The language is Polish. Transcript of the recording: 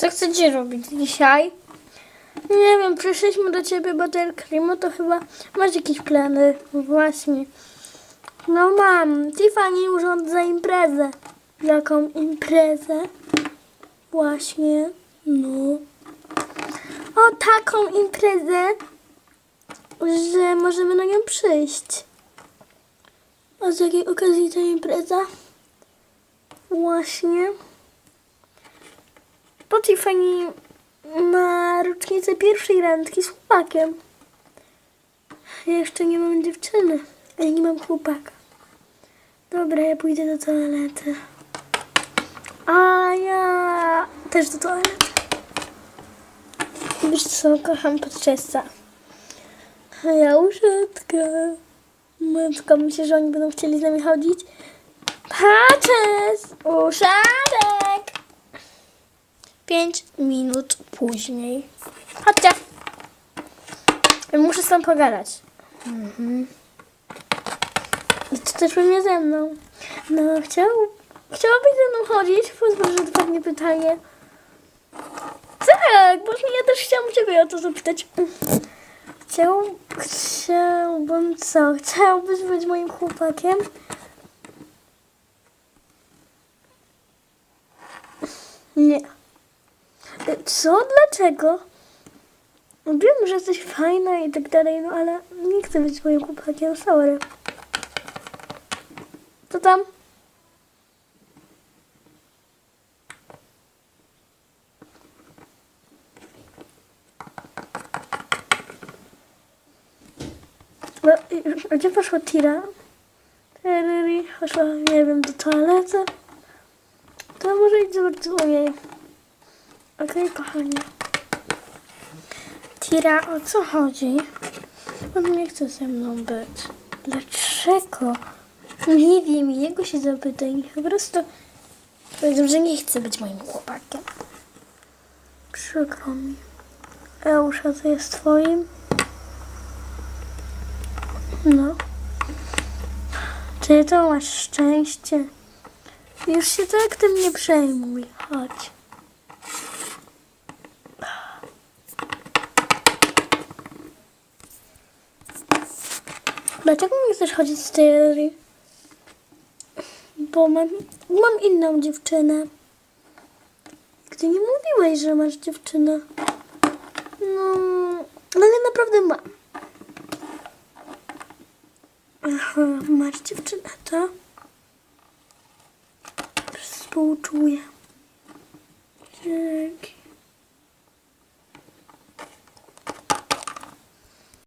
Co chcecie robić dzisiaj? Nie wiem, przyszliśmy do ciebie, Buttercream, to chyba masz jakieś plany. Właśnie. No mam. Tiffany urządza imprezę. Jaką imprezę? Właśnie. No. O, taką imprezę, że możemy na nią przyjść. A z jakiej okazji ta impreza? Właśnie po Tiffany na rocznicę pierwszej randki z chłopakiem. Ja jeszcze nie mam dziewczyny, ale nie mam chłopaka. Dobra, ja pójdę do toalety. A ja też do toalety. Wiesz co, kocham podczesa. A ja uszatkę. Matka, myślę, że oni będą chcieli z nami chodzić. Patrzę! Uszadę! 5 minut później. Chodźcie. Muszę z pogadać. Mhm. I to też pewnie ze mną. No, chciał, chciałabyś ze mną chodzić? Pozwól, że odpadnie pytanie. Tak, właśnie tak, ja też chciałam Ciebie o to zapytać. Chciał, chciałbym co? Chciałbyś być moim chłopakiem? Nie. Co? Dlaczego? Wiem, że jesteś fajna i tak dalej, no ale nie chcę być twoim chłopakiem, sorry. Co tam? No, Gdzie poszła Tira? Poszła, nie wiem, do toalety. To może idź zobacz u niej. Okej, kochanie. Tira, o co chodzi? On nie chce ze mną być. Dlaczego? Nie wiem, jego się zapytaj. Po prostu powiedział, że nie chce być moim chłopakiem. Przykro mi. Eusza, to jest twoim? No. Ty to masz szczęście. Już się tak tym nie przejmuj. Chodź. Dlaczego nie chcesz chodzić z Terry? Bo mam, mam inną dziewczynę. Ty nie mówiłeś, że masz dziewczynę. No, ale naprawdę mam. Aha, masz dziewczynę, to? Współczuję. Dzięki.